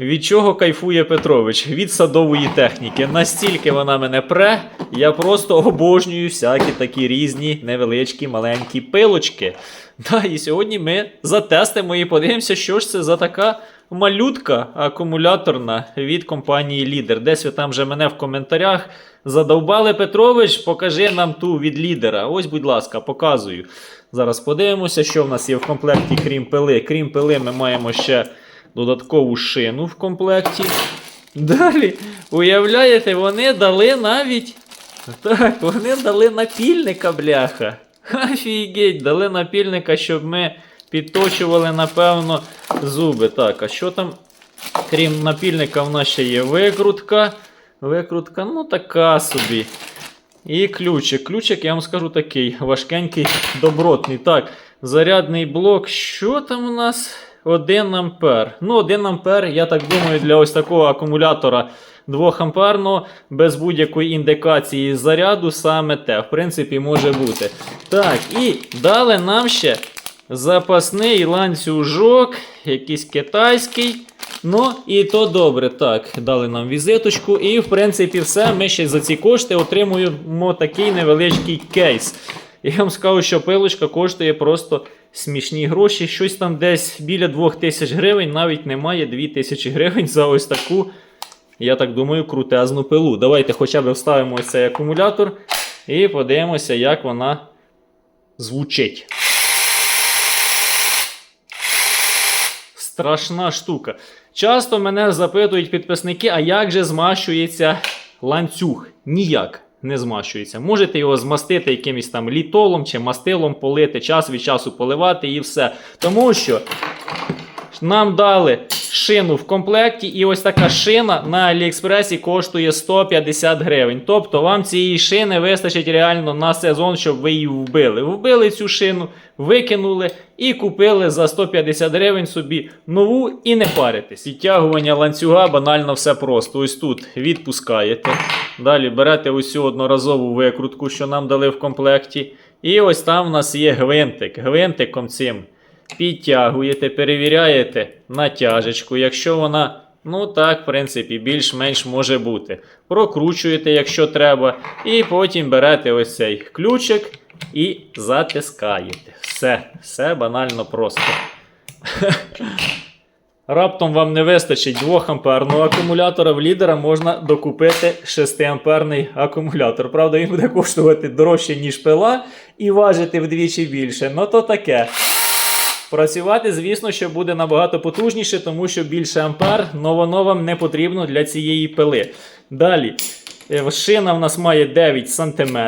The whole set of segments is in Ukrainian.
Від чого кайфує Петрович? Від садової техніки. Настільки вона мене пре, я просто обожнюю всякі такі різні невеличкі маленькі пилочки. Да, і сьогодні ми затестимо і подивимося, що ж це за така малютка акумуляторна від компанії Лідер. Десь ви там вже мене в коментарях задовбали Петрович, покажи нам ту від лідера. Ось, будь ласка, показую. Зараз подивимося, що в нас є в комплекті, крім пили. Крім пили, ми маємо ще додаткову шину в комплекті. Далі, уявляєте, вони дали навіть. Так, вони дали напільника, бляха. Офігеть, дали напільника, щоб ми підточували, напевно, зуби. Так, а що там? Крім напільника, в нас ще є викрутка. Викрутка, ну така собі. І ключик. Ключик, я вам скажу такий важкенький, добротний. Так, зарядний блок. Що там у нас? 1 ампер. Ну, 1 ампер, я так думаю, для ось такого акумулятора 2 амперного без будь-якої індикації заряду саме те. В принципі, може бути. Так, і дали нам ще запасний ланцюжок, якийсь китайський. Ну, і то добре. Так, дали нам візиточку. І, в принципі, все. Ми ще за ці кошти отримуємо такий невеличкий кейс. Я вам скажу, що пилочка коштує просто смішні гроші. Щось там десь біля 2000 гривень, навіть немає 2000 гривень за ось таку, я так думаю, крутезну пилу. Давайте хоча б вставимо ось цей акумулятор і подивимося, як вона звучить. Страшна штука. Часто мене запитують підписники, а як же змащується ланцюг? Ніяк не змащується. Можете його змастити якимось там літолом чи мастилом полити, час від часу поливати і все. Тому що нам дали шину в комплекті, і ось така шина на Аліекспресі коштує 150 гривень. Тобто вам цієї шини вистачить реально на сезон, щоб ви її вбили. Вбили цю шину, викинули і купили за 150 гривень собі нову і не паритесь. Відтягування ланцюга банально все просто. Ось тут відпускаєте. Далі берете ось цю одноразову викрутку, що нам дали в комплекті. І ось там у нас є гвинтик. Гвинтиком цим підтягуєте, перевіряєте натяжечку. Якщо вона, ну так, в принципі, більш-менш може бути. Прокручуєте, якщо треба. І потім берете ось цей ключик і затискаєте. Все, все банально просто. Раптом вам не вистачить 2 амперного акумулятора в лідера можна докупити 6 амперний акумулятор. Правда, він буде коштувати дорожче, ніж пила, і важити вдвічі більше. Ну то таке. Працювати, звісно, що буде набагато потужніше, тому що більше ампер, но воно вам не потрібно для цієї пили. Далі. е, Шина в нас має 9 см.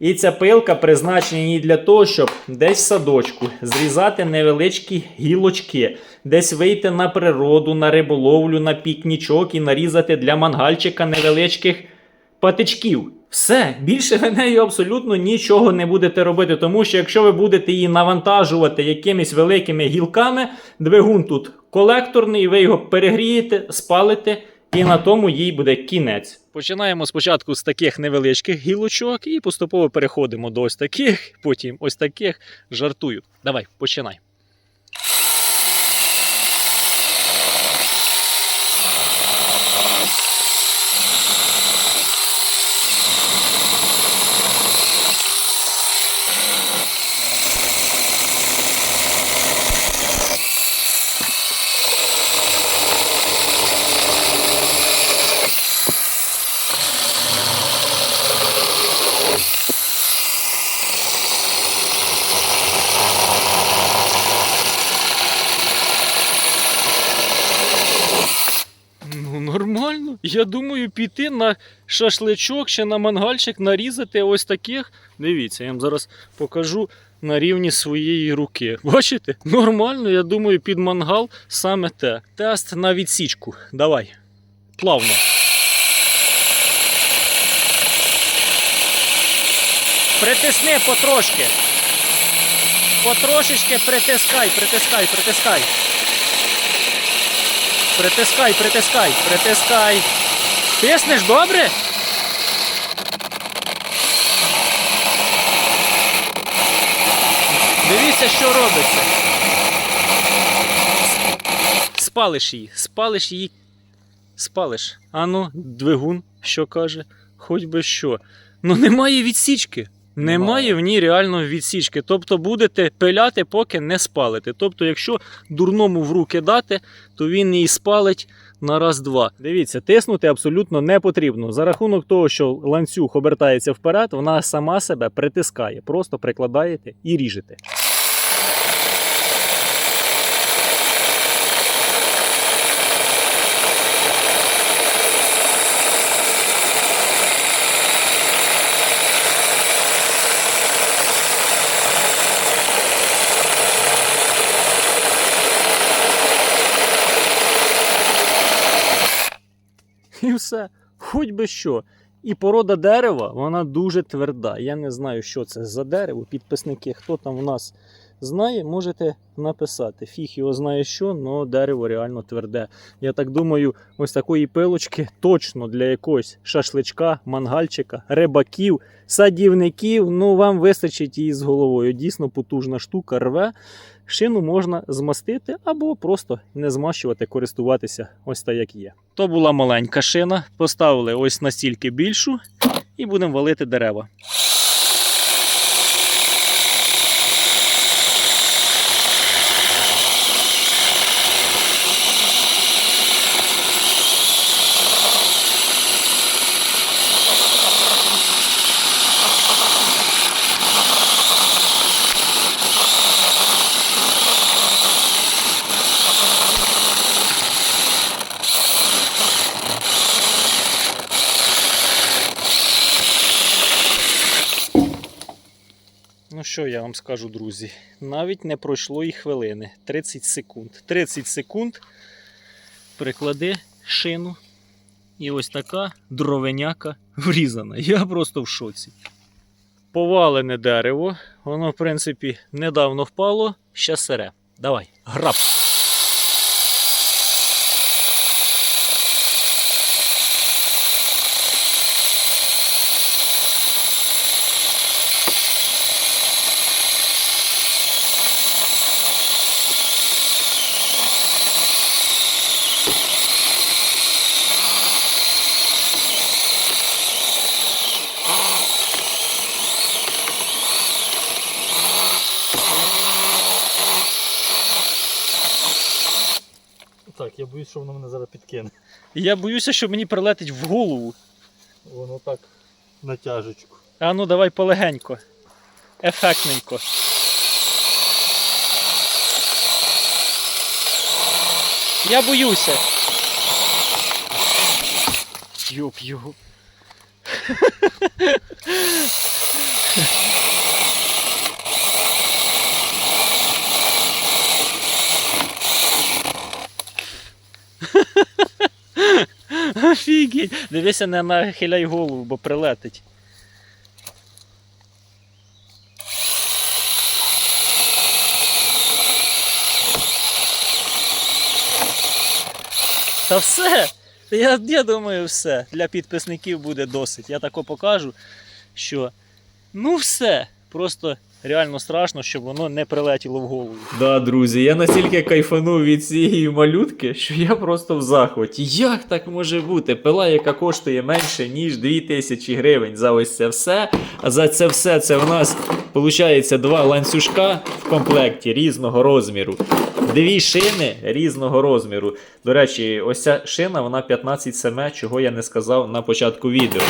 І ця пилка призначена їй для того, щоб десь в садочку зрізати невеличкі гілочки, десь вийти на природу, на риболовлю, на пікнічок і нарізати для мангальчика невеличких патичків. Все, більше ви нею абсолютно нічого не будете робити, тому що якщо ви будете її навантажувати якимись великими гілками, двигун тут колекторний, ви його перегрієте, спалите, і на тому їй буде кінець. Починаємо спочатку з таких невеличких гілочок і поступово переходимо до ось таких, потім ось таких. Жартую. Давай, починай. Ну, нормально. Я думаю, піти на шашличок чи на мангальчик нарізати ось таких. Дивіться, я вам зараз покажу на рівні своєї руки. Бачите? Нормально, я думаю, під мангал саме те. Тест на відсічку. Давай. Плавно. Притисни потрошки. Потрошечки притискай, притискай, притискай. Притискай, притискай, притискай. Тиснеш добре? Дивіться, що робиться. спалиш її, спалиш її, спалиш. Ану, двигун, що каже, хоч би що. Ну немає відсічки. Немає в ній реально відсічки. Тобто будете пиляти, поки не спалите. Тобто, якщо дурному в руки дати, то він її спалить на раз-два. Дивіться, тиснути абсолютно не потрібно. За рахунок того, що ланцюг обертається вперед, вона сама себе притискає. Просто прикладаєте і ріжете. Все. Хоч би що. І порода дерева, вона дуже тверда. Я не знаю, що це за дерево. Підписники, хто там в нас знає, можете написати. Фіг його знає що, але дерево реально тверде. Я так думаю, ось такої пилочки точно для якогось шашличка, мангальчика, рибаків, садівників. Ну вам вистачить її з головою. Дійсно потужна штука рве. Шину можна змастити або просто не змащувати, користуватися ось так, як є. То була маленька шина, поставили ось настільки більшу і будемо валити дерева. Що я вам скажу, друзі? Навіть не пройшло і хвилини. 30 секунд. 30 секунд. Приклади шину. І ось така дровеняка врізана. Я просто в шоці. Повалене дерево. Воно, в принципі, недавно впало. Ще сире. Давай, граб. Так, я боюсь, що воно мене зараз підкине. І я боюся, що мені прилетить в голову. Воно так на тяжечку. А ну давай полегенько. Ефектненько. Я боюся. Йоп його. Офігеть. Дивися, не нахиляй голову, бо прилетить. Та все. Я, я думаю, все. Для підписників буде досить. Я тако покажу, що ну все. Просто реально страшно, щоб воно не прилетіло в голову. Да, друзі, я настільки кайфанув від цієї малютки, що я просто в захваті. Як так може бути? Пила, яка коштує менше, ніж 2000 гривень за ось це все. А за це все це в нас виходить два ланцюжка в комплекті різного розміру. Дві шини різного розміру. До речі, ось ця шина, вона 15 см, чого я не сказав на початку відео.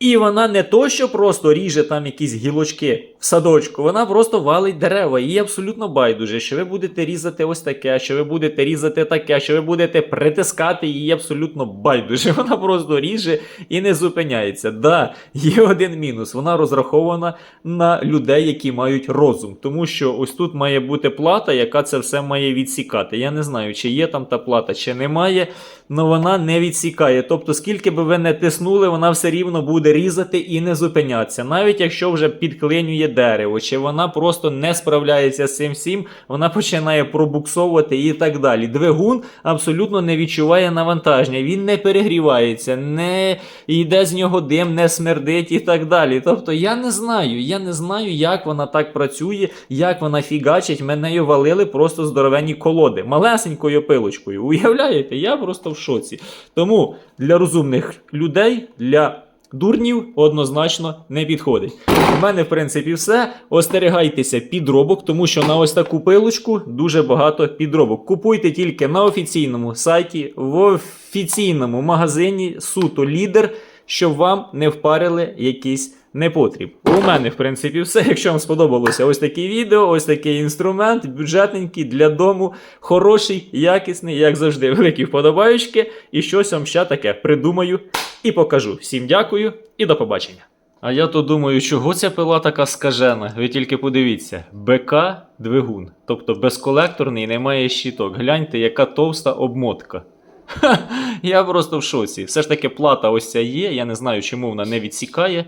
І вона не то, що просто ріже там якісь гілочки в садочку, вона просто валить дерева. Їй абсолютно байдуже, що ви будете різати ось таке, що ви будете різати таке, що ви будете притискати її абсолютно байдуже. Вона просто ріже і не зупиняється. Да, є один мінус. Вона розрахована на людей, які мають розум. Тому що ось тут має бути плата, яка це все має відсікати. Я не знаю, чи є там та плата, чи немає, але вона не відсікає. Тобто, скільки би ви не тиснули, вона все рівно буде буде різати і не зупинятися. Навіть якщо вже підклинює дерево, чи вона просто не справляється з цим всім, вона починає пробуксовувати і так далі. Двигун абсолютно не відчуває навантаження, він не перегрівається, не йде з нього дим, не смердить і так далі. Тобто я не знаю, я не знаю, як вона так працює, як вона фігачить. Мене валили просто здоровенні колоди, малесенькою пилочкою. Уявляєте, я просто в шоці. Тому для розумних людей, для дурнів однозначно не підходить. У мене, в принципі, все. Остерігайтеся підробок, тому що на ось таку пилочку дуже багато підробок. Купуйте тільки на офіційному сайті, в офіційному магазині суто лідер, щоб вам не впарили якийсь непотріб. У мене, в принципі, все. Якщо вам сподобалося ось таке відео, ось такий інструмент, бюджетненький для дому, хороший, якісний, як завжди, великі вподобаючки. І щось вам ще таке придумаю і покажу. Всім дякую і до побачення. А я то думаю, чого ця пила така скажена? Ви тільки подивіться: БК двигун, тобто безколекторний, немає щиток. Гляньте, яка товста обмотка. Ха, я просто в шоці. Все ж таки плата ось ця є. Я не знаю, чому вона не відсікає.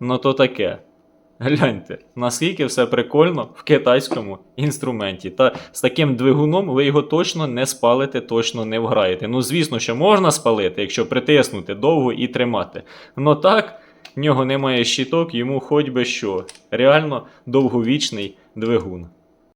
але то таке. Гляньте, наскільки все прикольно в китайському інструменті. Та з таким двигуном ви його точно не спалите, точно не вграєте. Ну, звісно, що можна спалити, якщо притиснути довго і тримати. Но так, в нього немає щиток, йому хоч би що. Реально довговічний двигун.